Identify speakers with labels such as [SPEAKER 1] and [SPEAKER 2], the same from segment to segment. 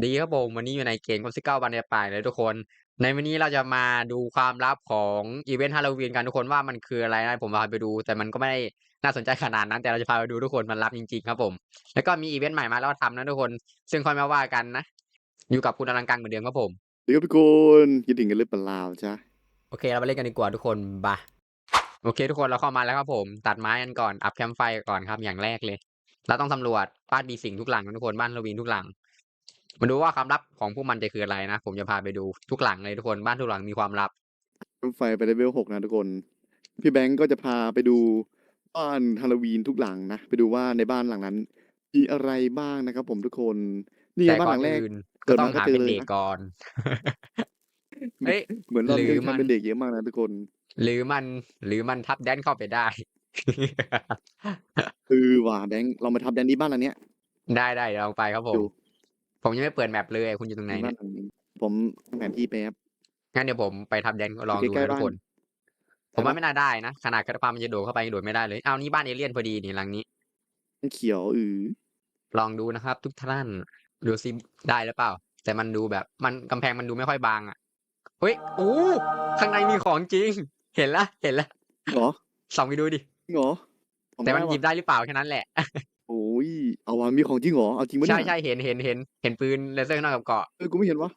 [SPEAKER 1] ดีครับผมวันนี้อยู่ในเกม99วันในป่ายเลยทุกคน ในวันนี้เราจะมาดูความลับของอีเวนต์ฮาโลวีนกันทุกคนว่ามันคืออะไรนะผมพาไปดู แต่มันก็ไม่ได้น่าสนใจขนาดนั้น แต่เราจะพาไปดูทุกคนมันลับจริงๆครับผม แล้วก็มีอีเวนต์ใหม่มาแล้วทำนะทุกคน ซึ่งค่อยมาว่ากันนะ อยู่กับคุณอลังการเหมือนเดิมครับผม
[SPEAKER 2] สวัสดีครับทุกคนคิดถึงกันหรือเปล่าจ๊ะ
[SPEAKER 1] โอเคเราไปเล่นกันดีกว่าทุกคนบะโอเค ทุกคนเราเข้ามาแล้วครับผม ตัดไม้กันก่อนอัพแคมป์ไฟก่อนครับอย่างแรกเลย เราต้องสำรวจบ้านดีสิ่งทุกหลังนะทุกคนบ้านฮาโลวีนทุกหลัง มาดูว่าความลับของพวกมันจะคืออะไรนะ ผมจะพาไปดูทุกหลังเลยทุกคนบ้านทุกหลังมีความลับ
[SPEAKER 2] รถไฟไปเลเวลหกนะทุกคน พี่แบงก์ก็จะพาไปดูบ้านฮาโลวีนทุกหลังนะไปดูว่าในบ้านหลังนั้นมีอะไรบ้างนะครับ ผมทุกคนนี่ไง
[SPEAKER 1] แต่
[SPEAKER 2] บ้าน
[SPEAKER 1] ก่อ
[SPEAKER 2] หลั
[SPEAKER 1] น
[SPEAKER 2] งแรก
[SPEAKER 1] อื่น
[SPEAKER 2] เกิ
[SPEAKER 1] ก็
[SPEAKER 2] ด
[SPEAKER 1] ต้อ
[SPEAKER 2] มางก็
[SPEAKER 1] หา
[SPEAKER 2] เจอ
[SPEAKER 1] เป็น
[SPEAKER 2] เลย
[SPEAKER 1] เด็ก
[SPEAKER 2] นะ
[SPEAKER 1] ก่อนเฮ้ย
[SPEAKER 2] เหมือนเรา
[SPEAKER 1] หรือ
[SPEAKER 2] เลือก
[SPEAKER 1] มัน
[SPEAKER 2] ทำเป็นเด็กเยอะมากนะทุกคน
[SPEAKER 1] หรือมัน หรือมันทับแดนเข้าไปได้
[SPEAKER 2] คือว่าแบงก์เรามาทับแดนดี้บ้านหลังเนี้ย
[SPEAKER 1] ได้ได้เดี๋ยวเราไปครับผม
[SPEAKER 2] ดู
[SPEAKER 1] ผมยังไม่เปิดแมปเลยคุณอยู่ตรงไหน
[SPEAKER 2] บ้า
[SPEAKER 1] เนี่
[SPEAKER 2] น
[SPEAKER 1] ย
[SPEAKER 2] หลังนี้ผมแผนที่แป๊บ
[SPEAKER 1] งั้นเดี๋ยวผมไปทับแดนลอง
[SPEAKER 2] อยู่
[SPEAKER 1] ดู
[SPEAKER 2] ใกล้
[SPEAKER 1] นะ
[SPEAKER 2] ๆ
[SPEAKER 1] ทุกคน
[SPEAKER 2] บ้าน
[SPEAKER 1] ผมว่าไม่น่าได้นะขนาดกระพามันจะโดดเข้าไปยังโดดไม่ได้เลยเอานี่บ้านเอเลี่ยนพอดีนี่หลังนี้
[SPEAKER 2] เขียวอือ
[SPEAKER 1] ลองดูนะครับ ทุกท่านดูซิได้หรือเปล่า แต่มันดูแบบมันกำแพงมันดูไม่ค่อยบางอะเฮ้ยโอ้ข้างในมีของจริง เห็นละเห็นละ
[SPEAKER 2] เหรอ
[SPEAKER 1] ส่องไปดูดิ
[SPEAKER 2] จริงเหรอเอา
[SPEAKER 1] แต่มัน
[SPEAKER 2] ไว่ะ
[SPEAKER 1] หยิบได้หรือเปล่าแค่นั้นแหละ
[SPEAKER 2] โอ้ ยเอาวะมีของจริงเหรอเอาจริงปะเนี่
[SPEAKER 1] ใช่
[SPEAKER 2] ย
[SPEAKER 1] ใช่เห็นเห็นเห็นเห็นปืนเลเซอร์ข้างนอกกับเกาะ
[SPEAKER 2] เออกูไม่เห็นวะ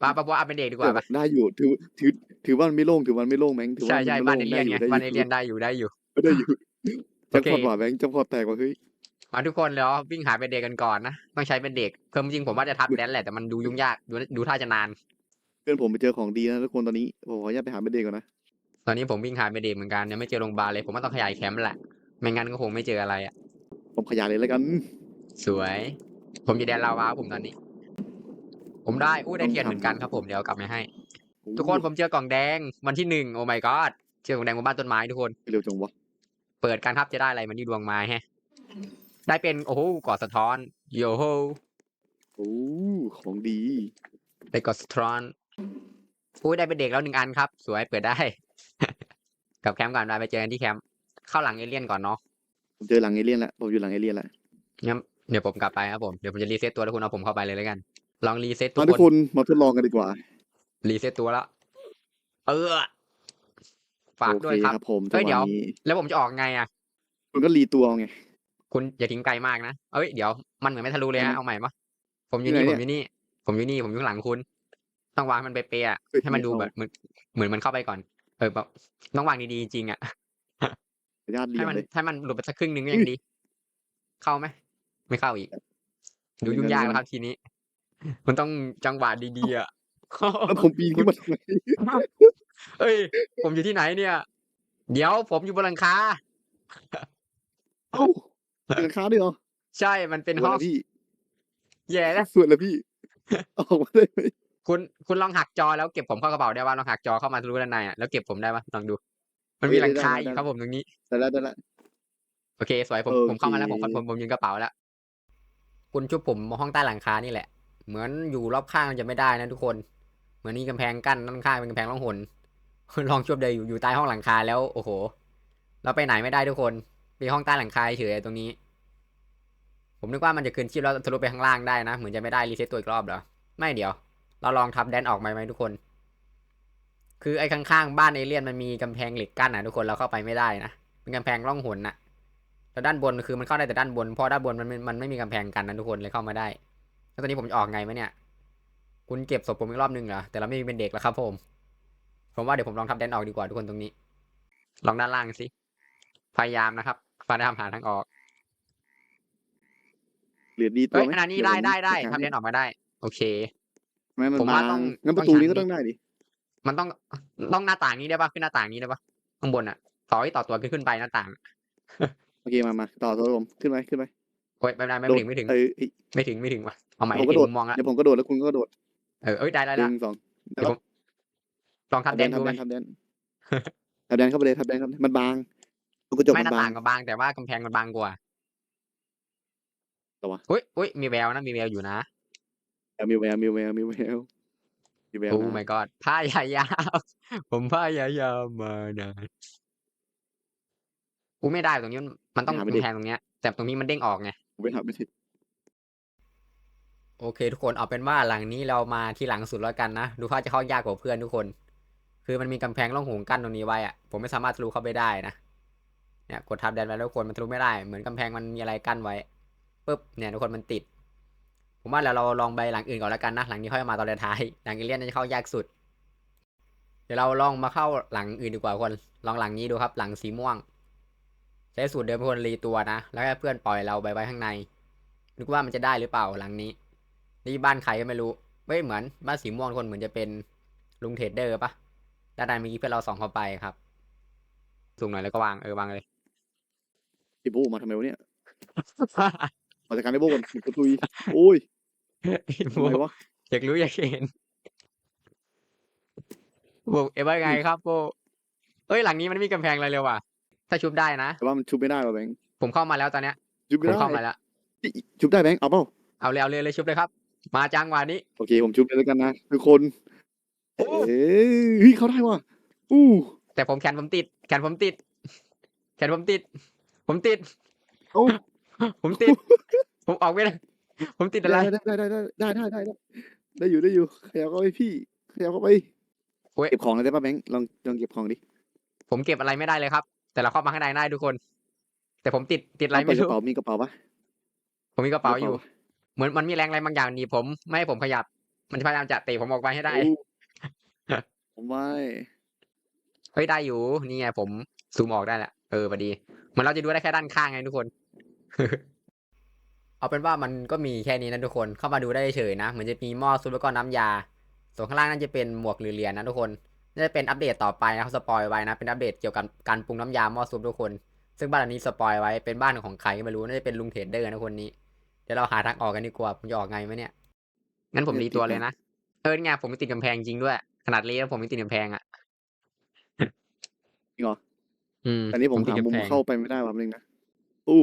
[SPEAKER 1] ป้าป้าป้าเอาเป็นเด็กดีกว่า
[SPEAKER 2] แต่
[SPEAKER 1] ปะ
[SPEAKER 2] ได้อยู่ถือถือถือว่ามันไม่โล่งถือว่ามันไม่โล่งแบงค์ถือว่า
[SPEAKER 1] ใช่ใช่
[SPEAKER 2] มั
[SPEAKER 1] บ้าน
[SPEAKER 2] ไม่
[SPEAKER 1] เอ
[SPEAKER 2] โล่ง
[SPEAKER 1] เลี่ยนไง
[SPEAKER 2] ได้
[SPEAKER 1] บ้านเอ
[SPEAKER 2] อยู่
[SPEAKER 1] เลี่ยนได้อยู่ได้อยู่
[SPEAKER 2] ได้อยู่
[SPEAKER 1] โอ
[SPEAKER 2] จัง
[SPEAKER 1] เค
[SPEAKER 2] พอดว่าแบงค์จังพอดแตกว่าเฮ้ย
[SPEAKER 1] มาทุกคนแล้ววิ่งหาเป็นเด็กกันก่อนนะต้องใช้เป็นเด็กเพิ่มจริงผมว่าจะทับแดนแหละแต่มันดูยุ่งยากดูดูท่าจะนาน
[SPEAKER 2] เพื่อนผมไปเจอของดีนะทุกคนตอนนี้ผมขออนุญาตไปหาเบนเดย์ก่อนนะ
[SPEAKER 1] ตอนนี้ผมวิ่งหาเป็นเด็กเหมือนกันยังไม่เจอโรงพยาบาลเลยผมว่าต้องขยายแคมป์แหละไม่งั้นก็คงไม่เจออะไรอะ
[SPEAKER 2] ผมขยายเลยแล้วกัน
[SPEAKER 1] สวย ผมอยู่แดนลาวาผมตอนนี้ ผมได้อู้ได้เทียนเหมือนกันครับผมเดี๋ยวเอากลับมาให้ ทุกคนผมเจอกล่องแดงวันที่หนึ่งโอ้ my god เจอกล่องแดงบนบ้านต้นไม้ทุกคน
[SPEAKER 2] เร็วจังวะ
[SPEAKER 1] เปิดกันครับจะได้อะไรมันนี่ดวงไม้แฮะ ได้เป็นโอ้โหกอดสะท้อนโยโฮ
[SPEAKER 2] โอ้ของดี
[SPEAKER 1] ได้กอดสะท้อนอู้ได้เป็นเด็กแล้วหนึ่งอันครับ สวยเปิดได้ กลับแคมป์ก่อนได้ไปเจอกันที่แคมป์เข้าหลังเอเลี่ยนก่อนเนาะ
[SPEAKER 2] ผมเจอหลังเอเลี่ยนแล้วผมอยู่หลังเอเลี่ยนแล้ว
[SPEAKER 1] งั้นเดี๋ยวผมกลับไปครับผม เดี๋ยวผมจะรีเซ็ตตัวแล้วคุณเอาผมเข้าไปเลยแล้วกัน ลองรีเซ็ตทุ
[SPEAKER 2] มากทุก
[SPEAKER 1] ค
[SPEAKER 2] คนนมาทดลองกันดีกว่า
[SPEAKER 1] รีเซ็ตตัวแล้วเออฝาก
[SPEAKER 2] โอ
[SPEAKER 1] ด้วย
[SPEAKER 2] เค
[SPEAKER 1] ครับ
[SPEAKER 2] ครับ ผม
[SPEAKER 1] เฮ้
[SPEAKER 2] จัง
[SPEAKER 1] ย
[SPEAKER 2] ห
[SPEAKER 1] เดี๋ยว
[SPEAKER 2] วะนี้
[SPEAKER 1] แล้วผมจะออกไงอะ
[SPEAKER 2] คุณก็รีตัวไง
[SPEAKER 1] คุณอย่าทิ้งไกลมากนะ เอ้ยเดี๋ยวมันเหมือนไม่ทะลุเลย
[SPEAKER 2] ทำไม
[SPEAKER 1] ฮะเอาใหม่ปะผมอยู่
[SPEAKER 2] ที่
[SPEAKER 1] นี่
[SPEAKER 2] ไหน
[SPEAKER 1] ผม
[SPEAKER 2] เนี่
[SPEAKER 1] อยยู่นี่ ผมอยู่นี่ผมอยู่ข้างหลังคุณ ต้องวางมันไปเปย์อะ
[SPEAKER 2] เฮ้ย
[SPEAKER 1] ให้มัน
[SPEAKER 2] ไม่
[SPEAKER 1] ดู
[SPEAKER 2] เอา
[SPEAKER 1] แบบเหมือนเหมือนมันเข้าไปก่อน เออแบบต้องวางดีๆจริงๆอะ
[SPEAKER 2] ขออนุ ญาตเรี
[SPEAKER 1] ให้
[SPEAKER 2] ยน
[SPEAKER 1] มัน
[SPEAKER 2] เลย
[SPEAKER 1] ให้มันหลุดไปสักครึ่งหนึ่งก็ยังดี เข้าไหม ไม่เข้าอีก ดูยุ่งยากแล้วครับทีนี้ มันต้องจังหวะดีๆอะ
[SPEAKER 2] แล้วผมปีนขึ้นมาทำไม
[SPEAKER 1] เอ้ย ผมอยู่ที่ไหนเนี่ย เดี๋ยวผมอยู่บนหลังคา
[SPEAKER 2] เอ้าเจอค้าด้วยเหรอ
[SPEAKER 1] ใช่ มันเป็น
[SPEAKER 2] ส
[SPEAKER 1] ห้
[SPEAKER 2] ว
[SPEAKER 1] อยง
[SPEAKER 2] แล้วพี่
[SPEAKER 1] แย่แล้ว
[SPEAKER 2] สวยแล้วพี่ออกมาได้ไหม
[SPEAKER 1] คุณคุณลองหักจอแล้วเก็บผมเข้ากระเป๋าได้ป่ะลองหักจอเข้ามาทะลุด้านในอะแล้วเก็บผมได้ป่ะลองดู มันมีหลังคาอยู่ครับผมตรงนี้
[SPEAKER 2] ได้แล้วได้แล้ว
[SPEAKER 1] โอเค สวยผม
[SPEAKER 2] โอเค
[SPEAKER 1] ผมเข้ามาแล้วผมผมผมยืนกระเป๋าแล้วคุณชุบผมห้องใต้หลังคานี่แหละ เหมือนอยู่รอบข้างจะไม่ได้นะทุกคน เหมือนนี่กำแพงกั้นด้านข้างเป็นกำแพงล่องหน ลองชุบเดยอยู่อยู่ใต้ห้องหลังคาแล้วโอ้โห เราไปไหนไม่ได้ทุกคนมีห้องใต้หลังคาเฉยๆตรงนี้ ผมนึกว่ามันจะคืนชีพแล้วทะลุไปข้างล่างได้นะเหมือนจะไม่ได้รีเซ็ตตัวอีกรอบเหรอไม่เดี๋ยว เราลองทับแดนออกไหมไหมทุกคน คือไอ้ข้างๆบ้านเอเลี่ยนมันมีกำแพงเหล็กกั้นนะทุกคนเราเข้าไปไม่ได้นะเป็นกำแพงร่องหนนะแล้วด้านบนคือมันเข้าได้แต่ด้านบนเพราะด้านบนมันไม่มันไม่มีกำแพงกันนะทุกคนเลยเข้ามาได้แล้วตอนนี้ผมจะออกไงไหมเนี่ย คุณเก็บศพผมอีกรอบนึงเหรอแต่เราไม่มีเป็นเด็กแล้วครับ ผม ผมว่าเดี๋ยวผมลองทับแดนออกดีกว่าทุกคนตรงนี้ ลองด้านล่างสิพยายามนะครับพยายามหาทางออก
[SPEAKER 2] เหลือดีตัว
[SPEAKER 1] เฮ้ย
[SPEAKER 2] ไหม
[SPEAKER 1] อันนี้
[SPEAKER 2] เยว
[SPEAKER 1] ได้
[SPEAKER 2] ผม
[SPEAKER 1] ได้ได้
[SPEAKER 2] หา
[SPEAKER 1] ทับแดนออกมาได้ โอเค
[SPEAKER 2] ไม่มัน
[SPEAKER 1] ผมว่า
[SPEAKER 2] บา
[SPEAKER 1] ต้อง
[SPEAKER 2] งงั้น
[SPEAKER 1] ต้
[SPEAKER 2] ป
[SPEAKER 1] อง
[SPEAKER 2] ระตูนี้
[SPEAKER 1] ชั้น
[SPEAKER 2] ก็ต้องได้ดิ
[SPEAKER 1] มันต้องต้องหน้าต่างนี้ได้ปะขึ้นหน้าต่างนี้ได้ปะข้างบนอะต่อให้ต่อตัวขึ้นขึ้นไปหน้าต่าง
[SPEAKER 2] โอเคมามาต่อตัวผมขึ้นไปขึ้นไป
[SPEAKER 1] โอ้ยไม่ได้ไม่
[SPEAKER 2] โดด
[SPEAKER 1] ถึงไม่ถึง
[SPEAKER 2] เอ้ยเอ้ย
[SPEAKER 1] ไม่ถึงไม่ถึงว่ะเอาใหม่
[SPEAKER 2] ผม
[SPEAKER 1] ให้
[SPEAKER 2] ก็
[SPEAKER 1] ถึ
[SPEAKER 2] โด
[SPEAKER 1] ง
[SPEAKER 2] ด
[SPEAKER 1] มุมมองละ
[SPEAKER 2] เดี๋ยวผมก็โดดแล้วคุณก็โดด
[SPEAKER 1] เออเอ้ยได้ได้
[SPEAKER 2] ห
[SPEAKER 1] แล้ว
[SPEAKER 2] นึ่งสอง
[SPEAKER 1] เดี๋ยวผมลองทับแดนดูไหม
[SPEAKER 2] ทับแดนทับแดนเข้าไปเลยทับแดนเข้าไปเลยมันบางลูกกระจก
[SPEAKER 1] ไม่ห
[SPEAKER 2] มัน
[SPEAKER 1] น้า
[SPEAKER 2] บา
[SPEAKER 1] ต่างงกับบาง แต่ว่ากำแพงมันบางกว่า
[SPEAKER 2] แต่ว่า
[SPEAKER 1] อุ้ยอุ้ยมีแววนะมีแววอยู่นะ
[SPEAKER 2] มีแววมีแววมีแวว มีแวว
[SPEAKER 1] โอ้
[SPEAKER 2] นะ
[SPEAKER 1] my god พายายามผมพายายามมานานกูไม่ได้ตรงนี้มันมันต้องกำแพงตรงเนี้ย แต่ตรงนี้มันเด้งออกไง
[SPEAKER 2] ผมไปหาไม่ทิด
[SPEAKER 1] โอเค ทุกคนเอาเป็นว่าหลังนี้เรามาที่หลังสุดแล้วกันนะ ดูว่าจะเข้ายากกว่าเพื่อนทุกคน คือมันมีกำแพงร่องหงกั้นตรงนี้ไว้อะผมไม่สามารถทะลุเข้าไปได้นะเนี่ยกดทับแดนไว้แล้วทุกคนมันทะลุไม่ได้ เหมือนกำแพงมันมีอะไรกั้นไว้ปุ๊บเนี่ยทุกคนมันติด ผมว่าเราเราลองไปหลังอื่นก่อนแล้วกันนะ หลังนี้ค่อยมาตอนท้าย หลังเอเลี่ยนน่าจะเข้ายากสุด เดี๋ยวเราลองมาเข้าหลังอื่นดีกว่าทุกคน ลองหลังนี้ดูครับ หลังสีม่วง ใช้สูตรเดิมเพื่อนรีตัวนะ แล้วให้เพื่อนปล่อยเราไปไว้ข้างใน นึกว่ามันจะได้หรือเปล่าหลังนี้ นี่บ้านใครก็ไม่รู้เฮ้ยเหมือนบ้านสีม่วงคนเหมือนจะเป็นลุงเทรดเดอร์ปะด้านในเมื่อกี้เพื่อนเราส่องเข้าไปครับ สูงหน่อยแล้วก็วางเออวางเลย
[SPEAKER 2] พี่โบมาทำไมวะเนี่ย มาจากการได้โบกันกระตุยโอ้ยทำไมวะ
[SPEAKER 1] อยากรู้อยากเห็นบอกเอ้ว่าไงครับโบเอ้ยหลังนี้มันมีกำแพงอะไรเลยว่ะ ถ้าชุบได้นะ
[SPEAKER 2] แต่ว่ามันชุบไม่ได้ว่ะแบงค์
[SPEAKER 1] ผมเข้ามาแล้วตอนเนี้ย
[SPEAKER 2] ชุบ
[SPEAKER 1] ผ
[SPEAKER 2] ไม่
[SPEAKER 1] ม
[SPEAKER 2] ได้
[SPEAKER 1] เข้ามาแล้ว
[SPEAKER 2] ชุบได้แบงค์เอาเปล่า
[SPEAKER 1] เอาเลยเอาเลยเลยชุบเลยครับ มาจังหวะนี้
[SPEAKER 2] โอเค ผมชุบเลยแล้วกันนะทุกคนเอ้ยเฮ้ยเขาได้ว่ะอู้
[SPEAKER 1] แต่ผมแขนผมติด แขนผมติด แขนผมติด ผมติด
[SPEAKER 2] เอ้า
[SPEAKER 1] ผมติด ผมออกไม่ได้ ผมติดอะไร
[SPEAKER 2] ได้ได้ได้ได้ได้ได้ได้ได้ได้อยู่ได้อยู่ขยับเข้าไปพี่ขยับเข้าไป
[SPEAKER 1] โอ้ย
[SPEAKER 2] เก็บของเลยได้ป่ะแบงค์ลองลองเก็บของดิ
[SPEAKER 1] ผมเก็บอะไรไม่ได้เลยครับ แต่เราเข้ามาข้างในได้ทุกคน แต่ผมติดติดอะไร
[SPEAKER 2] เา
[SPEAKER 1] ไม่
[SPEAKER 2] เปิดก
[SPEAKER 1] รู้
[SPEAKER 2] ระเป๋ามีกระเป๋าปะ
[SPEAKER 1] ผมมีกระเป๋าอยู่
[SPEAKER 2] กระ
[SPEAKER 1] เหมือนมันมีแรงอะไรบางอย่างหนีบผม ไม่ให้ผมขยับ มันพยายามจะเตะผมออกไปให้ได้
[SPEAKER 2] อู้ผมไม่
[SPEAKER 1] เฮ้ยได้อยู่ นี่ไงผมซูมออกได้แหละเออพอดีเหมือนเราจะดูได้แค่ด้านข้างไงทุกคน เอาเป็นว่ามันก็มีแค่นี้นะทุกคนเข้ามาดูได้เฉยๆนะ เหมือนจะมีหม้อซุปแล้วก็น้ำยา ส่วนข้างล่างน่าจะเป็นหมวกหรือเหรียญนะทุกคนน่าจะเป็นอัปเดตต่อไปนะเขาสปอยไว้นะ เป็นอัปเดตเกี่ยวกับการปรุงน้ำยาหม้อซุปทุกคน ซึ่งบ้านหลังนี้สปอยไว้เป็นบ้านของใครก็ไม่รู้น่าจะเป็นลุงเทรดเดอร์นะคนนี้ เดี๋ยวเราหาทางออกกันดีกว่าผมจะออกไงไหมเนี่ยงั้นผมรีตัวเลยนะเออนี่ไงผมมีติดกำแพงจริงด้วย ขนาดเลี้ยผมมีติดกำแพงอะ
[SPEAKER 2] จริงเหรอ
[SPEAKER 1] อืม
[SPEAKER 2] อันนี้ผม
[SPEAKER 1] ติด
[SPEAKER 2] หามุ
[SPEAKER 1] กำ
[SPEAKER 2] ม
[SPEAKER 1] แพง
[SPEAKER 2] เข้าไปไม่ได้ว่ะนึงนะอู้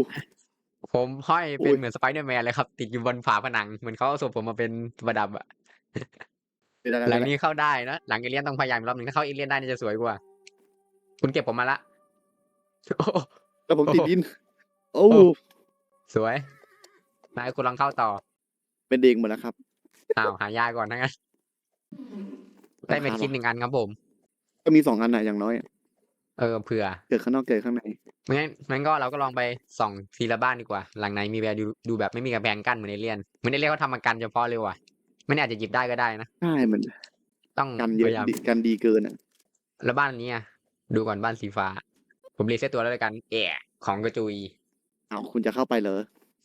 [SPEAKER 1] ผมห้อยเป็น
[SPEAKER 2] อุ๊ย
[SPEAKER 1] เหมือนสไปเดอร์แมนเลยครับ ติดอยู่บนฝาผนัง เหมือนเขาเอาศพผมมาเป็นประดับอะ
[SPEAKER 2] ได้ได้
[SPEAKER 1] หลัง
[SPEAKER 2] ได้
[SPEAKER 1] นี้เข้าได้นะหลังเอเลียนต้องพยายามอีกรอบหนึ่งถ้าเข้าเอเลียนได้นี่จะสวยกว่า คุณเก็บผมมาละโอ้
[SPEAKER 2] แล้วผมติด
[SPEAKER 1] โอ้
[SPEAKER 2] ดินโอ้
[SPEAKER 1] โอ้สวยนายคุณลองเข้าต่อ
[SPEAKER 2] เป็นเด็กหมดแล้วครับ
[SPEAKER 1] อ้าวหายาก่อนทั้งนั้นได้เม็ด
[SPEAKER 2] ราคา
[SPEAKER 1] คิด
[SPEAKER 2] เหรอ
[SPEAKER 1] หนึ่งอันครับผม
[SPEAKER 2] ก็มีสองอันน่ะอย่างน้อยอะ
[SPEAKER 1] เออเผื่อ
[SPEAKER 2] เกิดข้างนอกเกิดข้างใน
[SPEAKER 1] งั้นงั้นก็เราก็ลองไปส่องทีละบ้านดีกว่า หลังไหนมีแววดูดูแบบไม่มีกระแพงกั้นเหมือนเอเลียนเหมือนเอเลียนเขาทำมากันเฉพาะเลยว่ะไม่แน่อาจจะหยิบได้ก็ได้นะ
[SPEAKER 2] ใช่เหมือน
[SPEAKER 1] ต้อง
[SPEAKER 2] กันเย
[SPEAKER 1] พ
[SPEAKER 2] อะ
[SPEAKER 1] ยายาม
[SPEAKER 2] ดีกันดีเกินอะ
[SPEAKER 1] แล้วบ้านนี้อะดูก่อนบ้านสีฟ้า ผมรีเซ็ตตัวแล้วเลยกันแอะของกระจุย
[SPEAKER 2] เอาคุณจะเข้าไปเหรอ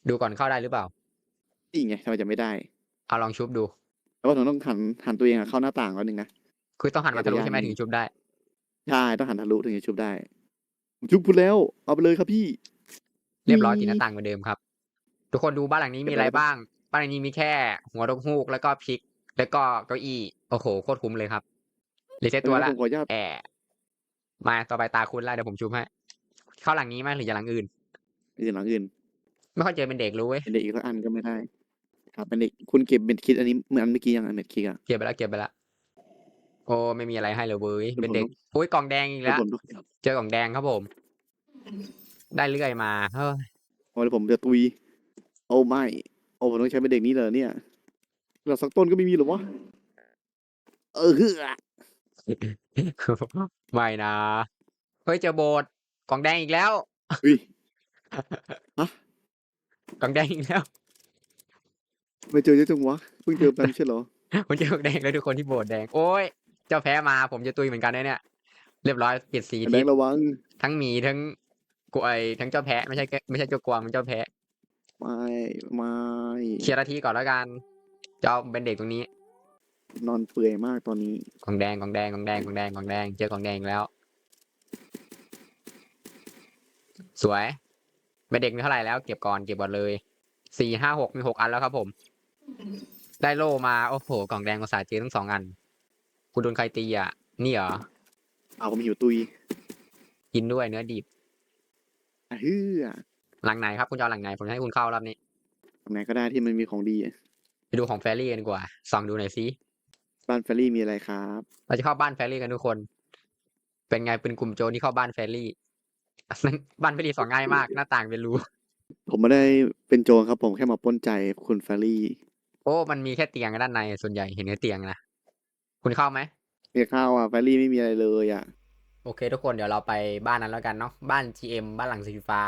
[SPEAKER 1] ดูก่อนเข้าได้หรือเปล่า
[SPEAKER 2] นี่ไงทำไมจะไม่ได้
[SPEAKER 1] เอาลองชุบดู
[SPEAKER 2] แต่ว่าผมต้องหันหันตัวเองอะเข้าหน้าต่างแล้วนึงนะ
[SPEAKER 1] คือต้องหันมาทะลุ
[SPEAKER 2] จักรยาน
[SPEAKER 1] ใช่ไหมถึงชุบได้
[SPEAKER 2] ใช่ต้องหันทะลุถึงจะชุบได้ผมชุบคุณแล้ว เอาไปเลยครับพี่
[SPEAKER 1] เรียบร้อย
[SPEAKER 2] มี
[SPEAKER 1] ติดหน้าต่างเหมือนเดิมครับ ทุกคนดูบ้านหลังนี้มีอะไร
[SPEAKER 2] เก็บไว้
[SPEAKER 1] บ้าง บ้านหลังนี้มีแค่ หัวดกฮูกแล้วก็พริก แล้วก็เก้าอี้โอ้โหโคตรคุ้มเลยครับรีเซ็ตตัวละ
[SPEAKER 2] ผมขออนุญาต
[SPEAKER 1] แอะมาต่อไปตาคุณแล้วเดี๋ยวผมชุบให้เข้าหลังนี้ไหมหรือจะหลังอื่น
[SPEAKER 2] อื่นหลังอื่น
[SPEAKER 1] ไม่ค่อยเจอเป็นเด็กรู้เว้ย
[SPEAKER 2] เป็นเด็กอีกสักอันก็ไม่ได้ ครับเป็นเด็กคุณเก็บเม็ดคิดอันนี้เหมือนอันเมื่อกี้ยังอันเม็ดคิดอะ
[SPEAKER 1] เก็บไปแล้วเก็บไปแล้ว โอ้ไม่มีอะไรให้เลยเว้ย
[SPEAKER 2] เดี๋ยว
[SPEAKER 1] เป็นเด็ก
[SPEAKER 2] ผม
[SPEAKER 1] อุ้ยกล่องแดงอีก
[SPEAKER 2] เดี๋ยว
[SPEAKER 1] แล้ว
[SPEAKER 2] ผมต้อง
[SPEAKER 1] เจอกล่องแดงครับผม ได้เรื่อยมาเฮ้ย
[SPEAKER 2] พอเดี๋ยวผมจะตุย โอ้ไม่ โอ้ผมต้องใช้เป็นเด็กนี้เลยเนี่ยเราสักต้นก็ไม่มีหรอวะ เออคือ
[SPEAKER 1] ไม่นะเฮ้ยเจอโบสถ์กล่องแดงอีกแล้ว
[SPEAKER 2] เฮ้ย
[SPEAKER 1] กล่องแดงอีกแล้ว
[SPEAKER 2] ไม่เจอเยอะจังวะ เพิ่งเจอไปไม่ใช่เหรอ
[SPEAKER 1] ผมเจอกล่องแดงแล้วทุกคนที่โบสถ์แดงโอ้ย เจ้าแพ้มาผมจะตุยเหมือนกันนะเนี่ย เรียบร้อยเปลี่ยนสี
[SPEAKER 2] แบ
[SPEAKER 1] ทิ
[SPEAKER 2] ง
[SPEAKER 1] ศ
[SPEAKER 2] ค์ระวัง
[SPEAKER 1] ทั้งหมีทั้งกวยทั้งเจ้าแพ้ไม่ใช่แค่ไม่ใช่เจ้ากวางมันเจ้าแพ้
[SPEAKER 2] ไม่ไม่
[SPEAKER 1] เคลียร์นาทีก่อนแล้วกันจะเอาเป็นเด็กตรงนี้
[SPEAKER 2] นอนเปื่อยมากตอนนี้
[SPEAKER 1] กล่องแดงกล่องแดงกล่องแดงกล่องแดงกล่องแดงเจอกล่องแดงอีกแล้ว สวยเป็นเด็กมีเท่าไหร่แล้วเก็บก่อนเก็บก่อนเลยสี่ห้าหกมีหกอันแล้วครับผม ได้โล่มาโอ้โหกล่องแดงภาษาจีนทั้งสองอัน คุณโดนใครตีอะ นี่เหรอ
[SPEAKER 2] เอาผมหิวตุย
[SPEAKER 1] กินด้วยเนื้อดิบ
[SPEAKER 2] อะเฮือ
[SPEAKER 1] หลังไหนครับคุณจะเอาหลังไหน ผมจะให้คุณเข้ารอบนี้
[SPEAKER 2] ตรงไหนก็ได้ที่มันมีของดีอะ
[SPEAKER 1] ไปดูของแฟรี่กันดีกว่า ส่องดูหน่อยสิ
[SPEAKER 2] บ้านแฟรี่มีอะไรครับ
[SPEAKER 1] เราจะเข้าบ้านแฟรี่กันทุกคน เป็นไงเป็นกลุ่มโจรที่เข้าบ้านแฟรี่นั้นบ้านแฟรี่สองง่ายมาก หน้าต่างเป็นรู
[SPEAKER 2] ผมไม่ได้เป็นโจรครับผมแค่มาปล้นใจคุณแฟรี่
[SPEAKER 1] โอ้ มันมีแค่เตียงด้านในส่วนใหญ่เห็นแค่เตียงนะ คุณเข้าไหม
[SPEAKER 2] เมียข้าวอะแฟรี่ไม่มีอะไรเลยอะ
[SPEAKER 1] โอเค ทุกคนเดี๋ยวเราไปบ้านนั้นแล้วกันเนาะบ้าน GM บ้านหลังสีฟ้า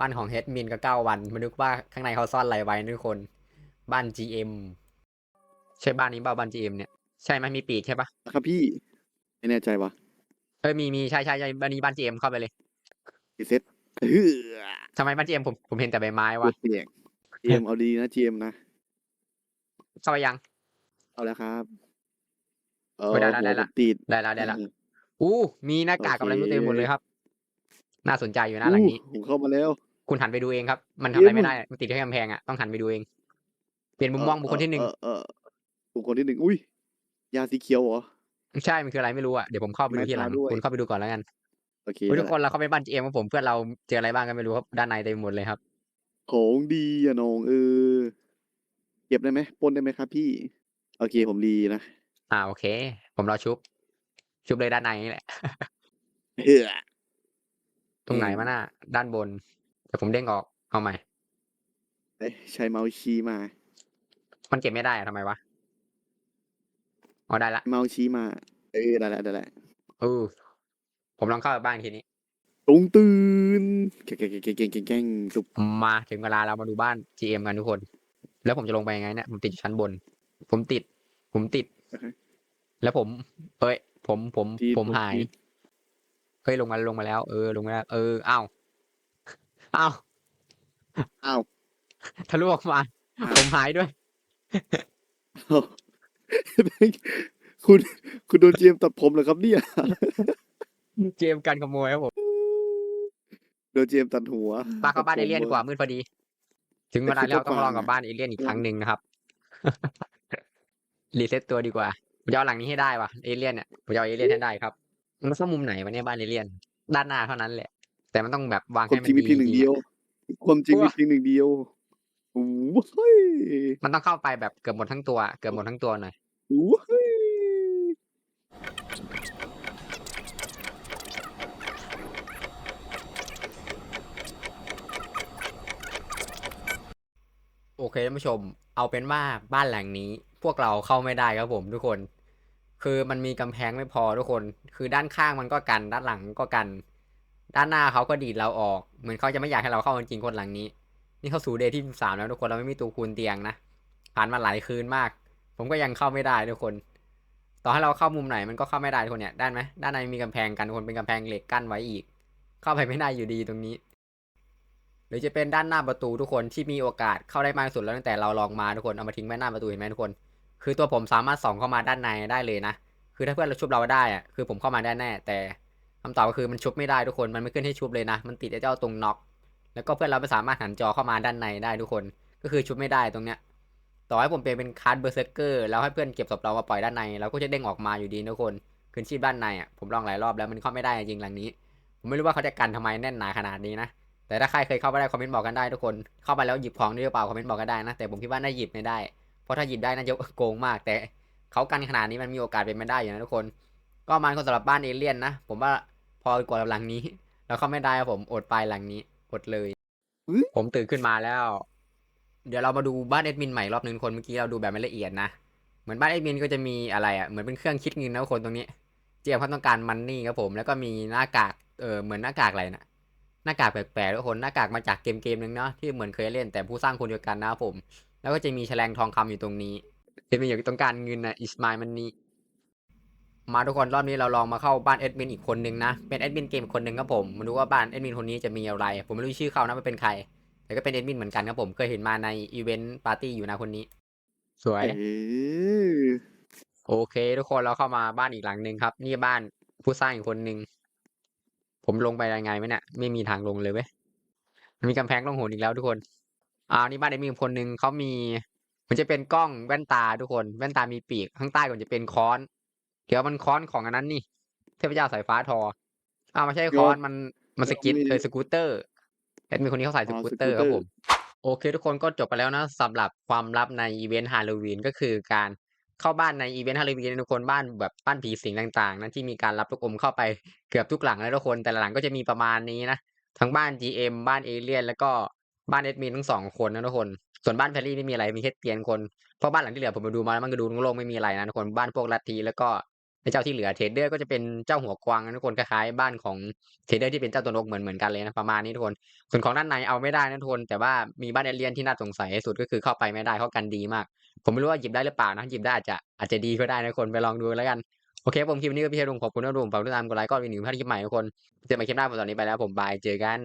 [SPEAKER 1] บ้านของเฮดมินก็เก้าวันมาดูว่าข้างในเขาซ่อนอะไรไว้นะทุกคน บ้าน GM ใช่บ้านนี้เปล่าบ้าน GM เนี่ยใช่ไหมมีปีกใช่ปะ
[SPEAKER 2] ครับพี่ ไม่แน่ใจวะ
[SPEAKER 1] เอ้ยมีมีใช่ใช่ใช่บ้านนี้บ้าน GM เข้าไปเลย
[SPEAKER 2] อีเซ็ตเฮ้อ
[SPEAKER 1] ทำไมบ้าน GM ผมผมเห็นแต่ใบไม้
[SPEAKER 2] ปว
[SPEAKER 1] วะ
[SPEAKER 2] ดเสียงเจมเอาดีนะเจมนะ
[SPEAKER 1] เข้าไปยัง
[SPEAKER 2] เอาแล้วครับ เออ
[SPEAKER 1] เฮ้ยได้ได้ได้
[SPEAKER 2] หัว
[SPEAKER 1] ละ
[SPEAKER 2] ผมติด
[SPEAKER 1] ได้แล้วได้แล้วอู้มีหน้ากากกับอะไรไม่รู้เต็มไปหมดเลยครับ น่าสนใจอยู่นะหลังนี้
[SPEAKER 2] อู้ผมเข้ามาแล้ว
[SPEAKER 1] คุณหันไปดูเองครับ มันทำอะไร
[SPEAKER 2] เย้
[SPEAKER 1] ไม่ได้ มันติดแค่กำแพงอะ ต้องหันไปดูเอง เปลี่ยนมุมมองบุคคลที่หนึ่ง
[SPEAKER 2] เออเออเออบุคคลที่หนึ่งอุ้ย ยาสีเขียวเหรอ
[SPEAKER 1] ใช่ มันคืออะไรไม่รู้อะ เดี๋ยวผมเข้าไปดู
[SPEAKER 2] ไม่
[SPEAKER 1] ทีหลัง
[SPEAKER 2] พาด้วย
[SPEAKER 1] คุณเข้าไปดูก่อนแล้วกัน
[SPEAKER 2] โอเค
[SPEAKER 1] เฮ้ยทุก
[SPEAKER 2] ได้
[SPEAKER 1] คนเราเข้าไปบ้าน GM ของผมเพื่อนเราเจออะไรบ้างก็ไม่รู้ครับ ด้านในเต็มหมดเลยครับ
[SPEAKER 2] ของดีอะน้องเออ เก็บได้ไหมปล้นได้ไหมครับพี่ โอเคผมดีนะ
[SPEAKER 1] อ่าโอเค ผมรอชุบ ชุบเลยด้านในนี่แหละ
[SPEAKER 2] เฮ้อ
[SPEAKER 1] ตรงไหน
[SPEAKER 2] อืม
[SPEAKER 1] มาหน้า ด้านบน แต่ผมเด้งออก เอาใหม่
[SPEAKER 2] เอ้ยใช้เมาส์ชี้มา
[SPEAKER 1] มันเก็บไม่ได้อะทำไมวะอ๋อได้ละ
[SPEAKER 2] เมาส์ชี้มา เออได้แล้วได้แล้ว
[SPEAKER 1] เออผมลองเข้าไปบ้านทีนี้
[SPEAKER 2] ตรงตื่นเก่งเก่งเก่งเก่งเก่งเก่งจุบ
[SPEAKER 1] มาถึงเวลาเรามาดูบ้าน GM กันทุกคน แล้วผมจะลงไปยังไงเนี่ย ผมติดอยู่ชั้นบน ผมติด ผมติด แล้วผมเอ้ย ผมผม
[SPEAKER 2] ที่
[SPEAKER 1] ผมหาย
[SPEAKER 2] ที่
[SPEAKER 1] เฮ้ยลงมาลงมาแล้ว เออลงมาแล้วเอออ้าวอ้าว
[SPEAKER 2] อ้าว
[SPEAKER 1] ทะลุออกมา
[SPEAKER 2] อ้าว
[SPEAKER 1] ผมหายด้วย
[SPEAKER 2] อ้าวคุณคุณโดนเจมส์ตัดผมเหรอครับเนี่ย
[SPEAKER 1] เจมส์กันขโมยครับผม
[SPEAKER 2] โดนเจมส์ตัดหัว
[SPEAKER 1] ปาเข้าบ้านเอ
[SPEAKER 2] ตัดผม
[SPEAKER 1] เลี่ยนดีกว่ามืดพอดี ถึงเวลา
[SPEAKER 2] แต่คิด
[SPEAKER 1] แล้วต้อง
[SPEAKER 2] ว่า
[SPEAKER 1] ลองกับบ้านเอเลี่ยนอีกครั้งหนึ่งนะครับ รีเซ็ตตัวดีกว่าผมจะเอาหลังนี้ให้ได้ว่ะเอเลี่ยนเนี่ยผมจะเอาเอเลี่ยนให้ได้ครับ มันเข้ามุมไหนวะเนี่ยบ้านเอเลี่ยน ด้านหน้าเท่านั้นแหละ แต่มันต้องแบบวาง
[SPEAKER 2] ความ
[SPEAKER 1] ให้
[SPEAKER 2] จริงมี
[SPEAKER 1] มัน
[SPEAKER 2] เพียงหนึ่ง
[SPEAKER 1] ดี
[SPEAKER 2] เดียว ความจริง
[SPEAKER 1] อุ๊
[SPEAKER 2] มี
[SPEAKER 1] ย
[SPEAKER 2] เพียงหนึ่งเดียวโอ้ย
[SPEAKER 1] ๆมันต้องเข้าไปแบบเกือบหมดทั้งตัวเกือบหมดทั้งตัวหน่อย
[SPEAKER 2] โอ้ย
[SPEAKER 1] โอเคท่านผู้ชม เอาเป็นว่าบ้านหลังนี้ พวกเราเข้าไม่ได้ครับผมทุกคน คือมันมีกำแพงไม่พอทุกคน คือด้านข้างมันก็กัน ด้านหลังก็กัน ด้านหน้าเขาก็ดีดเราออก เหมือนเขาจะไม่อยากให้เราเข้าจริงคนหลังนี้ นี่เข้าสู่เดย์ที่สามแล้วทุกคนเราไม่มีตัวคูณเตียงนะ ผ่านมาหลายคืนมาก ผมก็ยังเข้าไม่ได้ทุกคน ต่อให้เราเข้ามุมไหนมันก็เข้าไม่ได้ทุกคนเนี่ย ด้านไหมด้านในมีกำแพงกันทุกคนเป็นกำแพงเหล็กกั้นไว้อีก เข้าไปไม่ได้อยู่ดีตรงนี้ หรือจะเป็นด้านหน้าประตูทุกคนที่มีโอกาสเข้าได้มากที่สุดแล้วตั้งแต่เราลองมาทุกคนเอามาทิ้งไว้หน้าประตูเห็นไหมทุกคน คือตัวผมสามารถส่องเข้ามาด้านในได้เลยนะ คือถ้าเพื่อนเราชุบเราได้อะคือผมเข้ามาได้แน่ แต่คำตอบก็คือมันชุบไม่ได้ทุกคนมันไม่ขึ้นให้ชุบเลยนะ มันติดไอ้เจ้าตรงน็อกแล้วก็เพื่อนเราไม่สามารถหันจอเข้ามาด้านในได้ทุกคน ก็คือชุบไม่ได้ตรงเนี้ยต่อให้ผมเปลี่ยนเป็นคาร์ดเบอร์เซอร์เกอร์แล้วให้เพื่อนเก็บศพเรามาปล่อยด้านในเราก็จะเด้งออกมาอยู่ดีทุกคนคืนชีพด้านในอะผมลองหลายรอบแล้วมันเข้าไม่ได้จริงหลังนี้ ผมไม่รู้ว่าเขาจะกันทำไมแน่นหนาขนาดนี้นะ แต่ถ้าใครเคยเข้าไปได้คอมเมนต์บอกกันได้ทุกคน เข้าไปแล้วหยิบของได้หรือเปล่าคอมเมนต์บอกกันได้นะ แต่ผมคิดว่าน่าหยิบไม่ได้ เพราะถ้าหยิบได้น่าจะโกงมาก แต่เขากันขนาดนี้มันมีโอกาสเป็นไปได้อยู่นะทุกคน ก็ประมันคนสำหรับบ้านเอเลี่ยนนะ ผมว่าพอกว่าหลังนี้ แล้วเข้าไม่ได้ครับผม อดไปหลังนี้ อดเลย
[SPEAKER 2] อุ๊ย
[SPEAKER 1] ผมตื่นขึ้นมาแล้ว เดี๋ยวเรามาดูบ้านเอดมินใหม่รอบหนึ่งคน เมื่อกี้เราดูแบบไม่ละเอียดนะ เหมือนบ้านเอดมินก็จะมีอะไรอะ เหมือนเป็นเครื่องคิดเงินนะทุกคนตรงนี้ เจียมเขาต้องการมันนี่ครับผม แล้วก็มีหน้ากาก เออเหมือนหน้ากากอะไรนะ หน้ากากแปลกๆทุกคนหน้ากากมาจากเกมเกมหนึ่งเนาะที่เหมือนเคยเล่นแต่ผู้สร้างคนเดียวกันนะครับผม แล้วก็จะมีแฉลงทองคำอยู่ตรงนี้เป็นอยู่ต้องการเงินนะอิสมามันนี่มาทุกคนรอบนี้เราลองมาเข้าบ้านแอดมินอีกคนนึงนะเป็นแอดมินเกมคนหนึ่งครับผมมาดูว่าบ้านแอดมินคนนี้จะมีอะไร ผมไม่รู้ชื่อเขานะว่าเป็นใคร แต่ก็เป็นแอดมินเหมือนกันครับผมเคยเห็นมาในอีเวนต์ปาร์ตี้อยู่นะคนนี้ สวย
[SPEAKER 2] เออ
[SPEAKER 1] โอเค ทุกคนเราเข้ามาบ้านอีกหลังหนึ่งครับ นี่บ้านผู้สร้างอีกคนหนึ่ง ผมลงไปยังไงไหมเนี่ยไม่มีทางลงเลยเว้ยมันมีกำแพงต้องโหนอีกแล้วทุกคนอ่านี่บ้านไอ้มีคนหนึ่งเขามี มันจะเป็นกล้องแว่นตาทุกคน แว่นตามีปีกข้างใต้ก็จะเป็นค้อน เดี๋ยวมันค้อนของอันนั้นนี่ เทพเจ้าสายฟ้าทออ้าวไม่ใช่ค้อนมันมันสกิทเออสกูตเตอร์แอดมีคนนี้เขาใส่สกูตเตอร์ครับผมโอเค ทุกคนก็จบไปแล้วนะสำหรับความลับในอีเวนต์ฮาโลวีนก็คือการ เข้าบ้านในอีเวนต์ฮาโลวีนทุกคนบ้านแบบบ้านผีสิงต่างๆนะที่มีการรับลูกอมเข้าไปเกือบทุกหลังแล้วทุกคนแต่ละหลังก็จะมีประมาณนี้นะทั้งบ้าน GM บ้านเอเลียนแล้วก็บ้านเอดมินทั้งสองคนนะทุกคน ส่วนบ้านแพรรี่ไม่มีอะไรมีแค่เตียงคนเพราะบ้านหลังที่เหลือผมไปดูมาแล้วมันก็ดูโล่งไม่มีอะไรนะทุกคนบ้านพวกลัทธิแล้วก็ไอ้เจ้าที่เหลือเทรดเดอร์ก็จะเป็นเจ้าหัวกวางนะทุกคนคล้ายๆบ้านของเทรดเดอร์ที่เป็นเจ้าตัวนกเหมือนเหมือนกันเลยนะประมาณนี้ทุกคน ส่วนของด้านในเอาไม่ได้นะทุกคนแต่ว่ามีบ้านเอเลียนที่น่าสงสัยที่สุดก็คือเข้าไปไม่ได้เขากันดีมาก ผมไม่รู้ว่าหยิบได้หรือเปล่านะหยิบได้อาจจะอาจจะดีก็ได้นะคนไปลองดูแล้วกันโอเคผมคลิปนี้ก็พี่เทลุงขอบคุณนะดุงฝากติดตามกดไลค์ก็วินหนึ่งพลาดคลิปใหม่ทุกคนเจอกันใหม่คลิปหน้าผมตอนนี้ไปแล้วผมบายเจอกัน